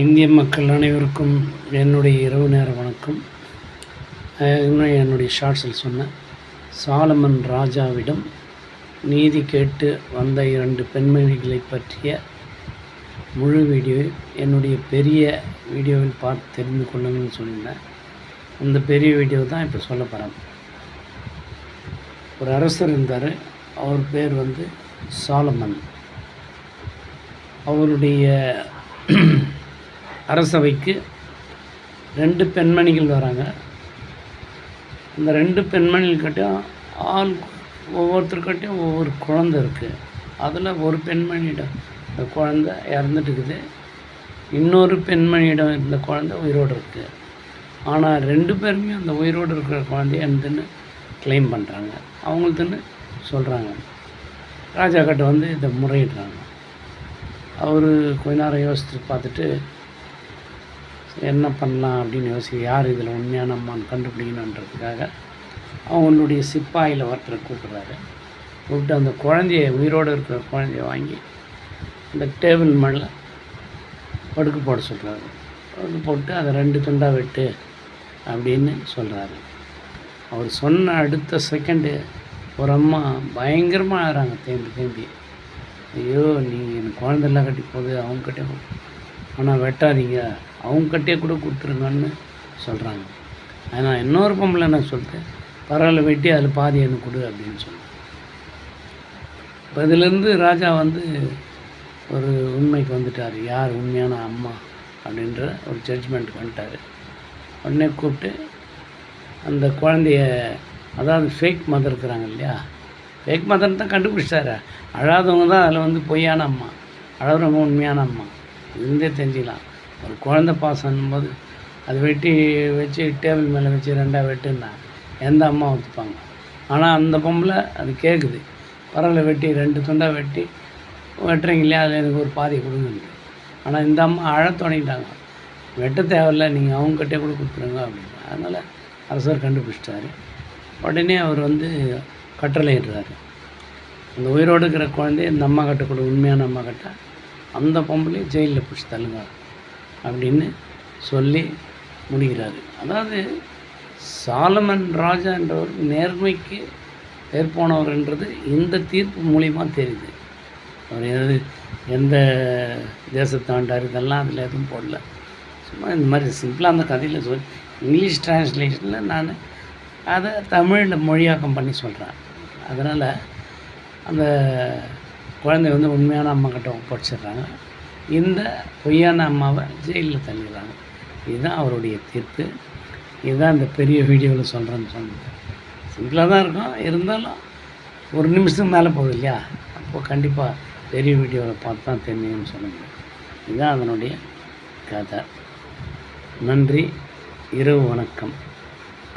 இந்திய மக்கள் அனைவருக்கும் என்னுடைய இரவு நேர வணக்கம். இன்னும் என்னுடைய ஷார்ட்ஸில் சொன்னேன். சாலமன் ராஜாவிடம் நீதி கேட்டு வந்த இரண்டு பெண்மணிகளை பற்றிய முழு வீடியோ என்னுடைய பெரிய வீடியோவில் பார்த்து தெரிந்து கொள்ளுங்கள்னு சொல்லியிருந்தேன் அந்த பெரிய வீடியோ தான் இப்போ சொல்ல போகிறேன் ஒரு அரசர் இருந்தார். அவர் பேர் வந்து சாலமன். அவருடைய அரசவைக்கு ரெண்டு பெண்மணிகள் வராங்க. அந்த ரெண்டு பெண்மணிகள்கிட்டையும் ஆள் ஒவ்வொருத்தருக்கிட்டையும் ஒவ்வொரு குழந்தை இருக்குது அதில் ஒரு பெண்மணியிடம் இந்த குழந்தை இறந்துட்டு இருக்குது இன்னொரு பெண்மணியிடம் இருந்த குழந்தை உயிரோடு இருக்குது ஆனால் ரெண்டு பேருமே அந்த உயிரோடு இருக்கிற குழந்தைய எனதுன்னு க்ளைம் பண்ணுறாங்க அவங்களுதுன்னு சொல்கிறாங்க ராஜா கிட்ட வந்து இதை முறையிடுறாங்க. அவர் கொஞ்ச நேரம் யோசித்து பார்த்துட்டு என்ன பண்ணலாம் அப்படின்னு யோசி யார் இதில் உண்மையான அம்மான்னு கண்டுபிடிக்கணுன்றதுக்காக அவங்களுடைய சிப்பாயில் ஒருத்தரை கூப்பிட்றாரு. கூப்பிட்டு அந்த குழந்தைய உயிரோடு இருக்கிற குழந்தைய வாங்கி அந்த டேபிள் மேலே படுக்க போட சொல்கிறாரு படுக்க போட்டு அதை ரெண்டு துண்டாக வெட்டு அப்படின்னு சொல்கிறாரு அவர் சொன்ன அடுத்த செகண்டு ஒரு அம்மா பயங்கரமாக ஆகிறாங்க தேம்பி தேம்பி. ஐயோ நீங்கள் எனக்கு குழந்தெல்லாம் கட்டி போகுது அவங்க அவங்ககிட்டே ஆனால் வெட்டாதீங்க. அவங்ககிட்டே கூட கொடுத்துருங்கன்னு சொல்கிறாங்க ஆனால் இன்னொரு பொம்பளை என்ன சொல்லிட்டு பரவாயில்ல வெட்டி அதில் பாதி எனக்கு கொடு அப்படின்னு சொன்னேன் இப்போ இதிலேருந்து ராஜா வந்து ஒரு உண்மைக்கு வந்துட்டார். யார் உண்மையான அம்மா அப்படின்ற ஒரு ஜட்ஜ்மெண்ட்டுக்கு வந்துட்டார். உடனே கூப்பிட்டு அந்த குழந்தைய அதாவது ஃபேக் மதர் இருக்கிறாங்க இல்லையா? ஃபேக் மதர்னு தான் கண்டுபிடிச்சிட்டாரு அழாதவங்க தான் அதில் வந்து பொய்யான அம்மா. அழகிறவங்க உண்மையான அம்மா. இருந்தே தெரிஞ்சுக்கலாம். ஒரு குழந்த பாசம் போது அது வெட்டி வச்சு டேபிள் மேலே வச்சு ரெண்டாக வெட்டுன்னா எந்த அம்மா ஒத்துப்பாங்க? ஆனால் அந்த பொம்பளை அது கேட்குது பரவாயில்ல வெட்டி ரெண்டு துண்டாக வெட்டி வெட்டுறீங்க இல்லையா? அதில் எனக்கு ஒரு பாதி கொடுங்க ஆனால் இந்த அம்மா அழ தொடங்கிட்டாங்க. வெட்ட தேவையில்ல நீங்கள் அவங்ககிட்டே கூட கொடுத்துருங்க அப்படின்னு அதனால் அரசர் கண்டுபிடிச்சிட்டாரு. உடனே அவர் வந்து கட்டளையிடுறாரு. அந்த உயிரோடு இருக்கிற குழந்தைய இந்த அம்மா கிட்ட கூட உண்மையான அம்மா கிட்ட. அந்த பொம்பளையும் ஜெயிலில் பிடிச்சி தள்ளுங்க அப்படின்னு சொல்லி முடிகிறாரு. அதாவது சாலமன் ராஜா என்றவர் நேர்மைக்கு ஏற்போனவர் என்றது இந்த தீர்ப்பு மூலிமா தெரியுது. அவர் எது எந்த தேசத்தாண்டார் இதெல்லாம் அதில் எதுவும் போடல. சும்மா இந்த மாதிரி சிம்பிளாக அந்த கதையில் சொல் இங்கிலீஷ் டிரான்ஸ்லேஷனில் நான் அதை தமிழில் மொழியாக்கம் பண்ணி சொல்கிறேன் அதனால் அந்த குழந்தை வந்து உண்மையான அம்மா கிட்ட ஒப்படைச்சிடுறாங்க. இந்த பொய்யான அம்மாவை ஜெயிலில் தள்ளிடுறாங்க. இதுதான் அவருடைய தீர்ப்பு. இதுதான் இந்த பெரிய வீடியோவில் சொல்கிறேன்னு சொன்னது சிம்பிளாக தான் இருக்கும். இருந்தாலும் ஒரு நிமிஷம் மேலே போகுது இல்லையா? அப்போது கண்டிப்பாக பெரிய வீடியோவில் பார்த்து தான் தெரிஞ்சுன்னு சொல்ல முடியும் இதுதான் அதனுடைய கதை. நன்றி. இரவு வணக்கம்.